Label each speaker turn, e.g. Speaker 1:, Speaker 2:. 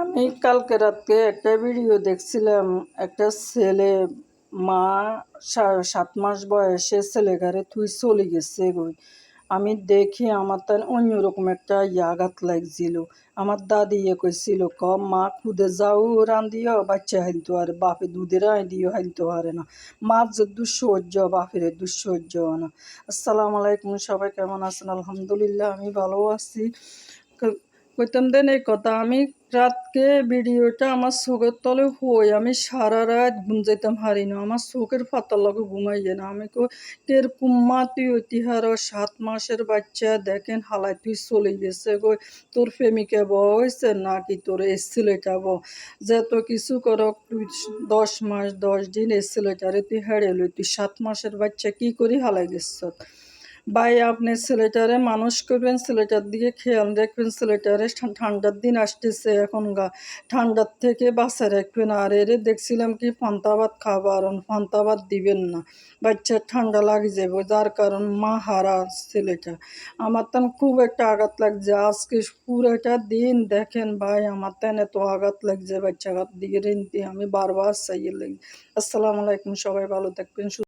Speaker 1: আমি কালকে রাতে একটা ভিডিও দেখছিলাম। একটা ছেলে মা সাত মাস বয়সে ছেলেঘরে তুই চলে গেছে গই। আমি দেখি আমার তার অন্যরকম একটা আঘাত লাগছিল। আমার দাদি ইয়ে কইছিল, ক, মা খুদে যাও রান্দিও বাচ্চা হাইতো আর বাপে দুধের দিও হাইতো পারে না। মার যে দুঃসহ্য বাপের দুঃসহ্য না। আসসালামু আলাইকুম, সবাই কেমন আছেন? আলহামদুলিল্লাহ, আমি ভালো আছি। কইতাম, দেন এই কথা, আমি রাতকে ভিডিওটা আমার চোখের তলে হই, আমি সারা রাত ঘুম যাইতাম হারি না, আমার চোখের পাতার লগে ঘুমাই যায় না। আমি কই, কীরকম মা তুই ঐতিহার সাত মাসের বাচ্চা, দেখেন হালাই তুই চলে গেছে গো, তোর প্রেমিকা বউ হয়েছে নাকি তোর এসছিল এটা বউ? যত কিছু করক, তুই দশ মাস, দশ দিন এসছিল এটারে তুই হেরে লই, তুই সাত মাসের বাচ্চা কি করি হালাই গেছ? ভাই, আপনি ছেলেটারে মানুষ করবেন ছেলেটার দিকে খেয়াল রাখবেন ছেলেটারে ঠান্ডার দিন আসতেছে এখন গা। ঠান্ডার থেকে বাঁচা রাখবেন। আর এর দেখছিলাম কি পান্তাবাদ খাবার পান্তাবাদ দিবেন না। বাচ্চার ঠান্ডা লাগে যাবে যার কারণ মা হারা ছেলেটা আমার তেন খুব একটা আঘাত লাগছে। আজকে পুরোটা দিন দেখেন ভাই, আমার তেন এত আঘাত লাগছে। বাচ্চা দিকে ঋণ আমি বারবার চাইয়ে লাগি। আসসালামু আলাইকুম, সবাই ভালো থাকবেন